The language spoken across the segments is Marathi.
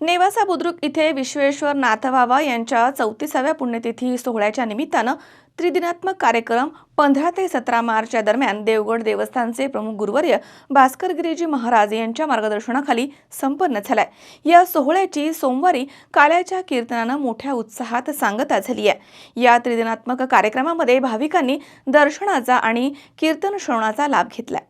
नेवासा बुद्रुक इथे विश्वेश्वर नाथबाबा यांच्या चौतीसाव्या पुण्यतिथी सोहळ्याच्या निमित्तानं त्रिदिनात्मक कार्यक्रम पंधरा ते सतरा मार्च या दरम्यान देवगड देवस्थानचे प्रमुख गुरुवर्य भास्कर गिरीजी महाराज यांच्या मार्गदर्शनाखाली संपन्न झालाय. या सोहळ्याची सोमवारी काल्याच्या कीर्तनानं मोठ्या उत्साहात सांगता झाली आहे. या त्रिदिनात्मक कार्यक्रमामध्ये भाविकांनी दर्शनाचा आणि कीर्तन श्रवणाचा लाभ घेतलाय.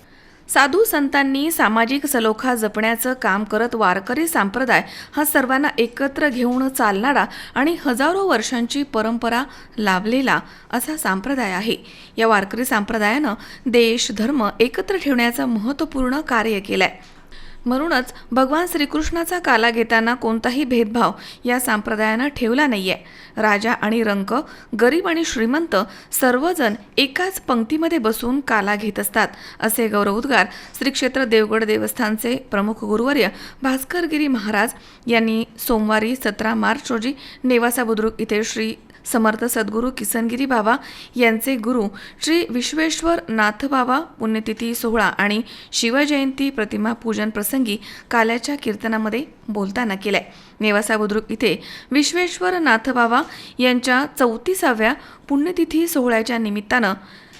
साधू संतांनी सामाजिक सलोखा जपण्याचं काम करत वारकरी संप्रदाय हा सर्वांना एकत्र घेऊन चालणारा आणि हजारो वर्षांची परंपरा लाभलेला असा संप्रदाय आहे. या वारकरी संप्रदायानं देश धर्म एकत्र ठेवण्याचं महत्त्वपूर्ण कार्य केलं आहे म्हणूनच भगवान श्रीकृष्णाचा काला घेताना कोणताही भेदभाव या संप्रदायानं ठेवला नाहीये. राजा आणि रंक गरीब आणि श्रीमंत सर्वजण एकाच पंक्तीमध्ये बसून काला घेत असतात असे गौरवोद्गार श्री क्षेत्र देवगड देवस्थानचे प्रमुख गुरुवर्य भास्करगिरी महाराज यांनी सोमवारी सतरा मार्च रोजी नेवासा बुद्रुक इथे श्री समर्थ सद्गुरू किसनगिरी बाबा यांचे गुरु श्री विश्वेश्वर नाथबाबा पुण्यतिथी सोहळा आणि शिवजयंती प्रतिमा पूजन प्रसंगी काल्याच्या कीर्तनामध्ये बोलताना केलाय. नेवासा बुद्रुक इथे विश्वेश्वर नाथबाबा यांच्या चौतीसाव्या पुण्यतिथी सोहळ्याच्या निमित्तानं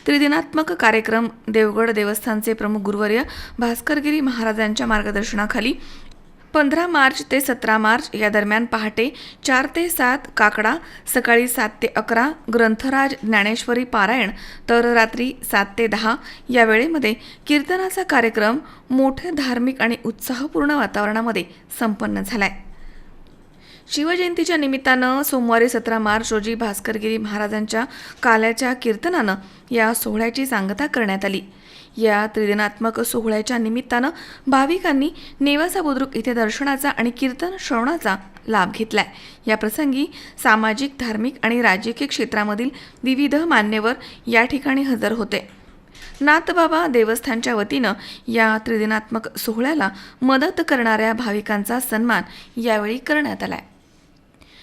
त्रिदिनात्मक कार्यक्रम देवगड देवस्थानचे प्रमुख गुरुवर्य भास्करगिरी महाराजांच्या मार्गदर्शनाखाली पंधरा मार्च ते सतरा मार्च या दरम्यान पहाटे चार ते सात काकडा सकाळी सात ते अकरा ग्रंथराज ज्ञानेश्वरी पारायण तर रात्री सात ते दहा या वेळेमध्ये कीर्तनाचा कार्यक्रम मोठ्या धार्मिक आणि उत्साहपूर्ण वातावरणामध्ये संपन्न झाला आहे शिवजयंतीच्या निमित्तानं सोमवारी सतरा मार्च रोजी भास्करगिरी महाराजांच्या काल्याच्या कीर्तनानं या सोहळ्याची सांगता करण्यात आली. या त्रिदिनात्मक सोहळ्याच्या निमित्तानं भाविकांनी नेवासा बुद्रुक इथे दर्शनाचा आणि कीर्तन श्रवणाचा लाभ घेतलाय. या प्रसंगी सामाजिक धार्मिक आणि राजकीय क्षेत्रामधील विविध मान्यवर या ठिकाणी हजर होते. नाथबाबा देवस्थानच्या वतीनं या त्रिदिनात्मक सोहळ्याला मदत करणाऱ्या भाविकांचा सन्मान यावेळी करण्यात आलाय.